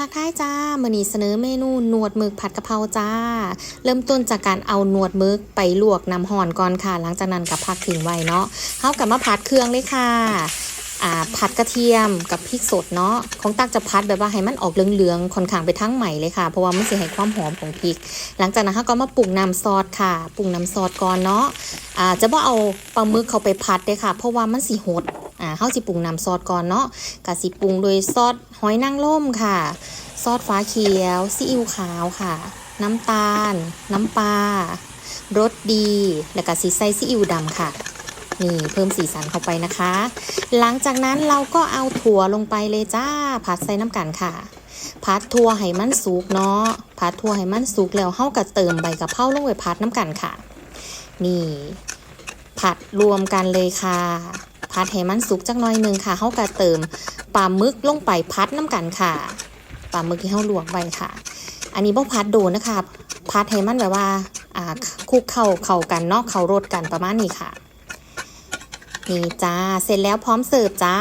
ทักทายจ้ามือนี้เสนอเมนูหนวดหมึกผัดกะเพราจ้า เริ่มต้นจากการเอาหนวดหมึกไปลวกน้ำห่อนก่อนค่ะ หลังจากนั้นกับพักทิ้งไว้เนาะเขากับมาผัดเครื่องเลยค่ะอ่าผัดกระเทียมกับพริกสดเนาะของตักจะพัดแบบว่าให้มันออกเหลืองๆค่อนข้างไปทั้งใหม่เลยค่ะ เพราะว่ามันจะให้ความหอมของพริก หลังจากนั้นก็มาปรุงน้ำซอสค่ะ ปรุงน้ำซอสก่อนเนาะอ่าจะบ่เอาปลาหมึกเข้าไปผัดเลยค่ะ เพราะว่ามันสิหด อ่าเข้าสิปรุงน้ำซอสก่อนเนาะกะสิปรุงโดยซอสหอยนางรมค่ะ ซอสฟ้าเขียวซีอิ๊วขาวค่ะ น้ำตาล น้ำปลารสดี แล้วก็สีใส่ซีอิ๊วดำค่ะ นี่เพิ่มสีสันเข้าไปนะคะ หลังจากนั้นเราก็เอาถั่วลงไปเลยจ้า ผัดใส่น้ำกันค่ะ ผัดถั่วให้มันสุกเนาะ ผัดถั่วให้มันสุกแล้วเฮาก็เติมใบกะเพราลงไปผัดน้ำกันค่ะ นี่ ผัดรวมกันเลยค่ะ ผัดให้มันสุกจักหน่อยหนึงค่ะเฮาก็เติมปลาหมึกลงไปพัดน้ำกันค่ะปลาหมึกที่เฮาลวกไว้ค่ะ อันนี้บ่พัดโดนนะคะพัดให้มันแบบว่าอ่าคุกเข้าเข้ากันเนาะเข้ารสกันประมาณนี้ค่ะนี่จ้า เสร็จแล้วพร้อมเสิร์ฟจ้า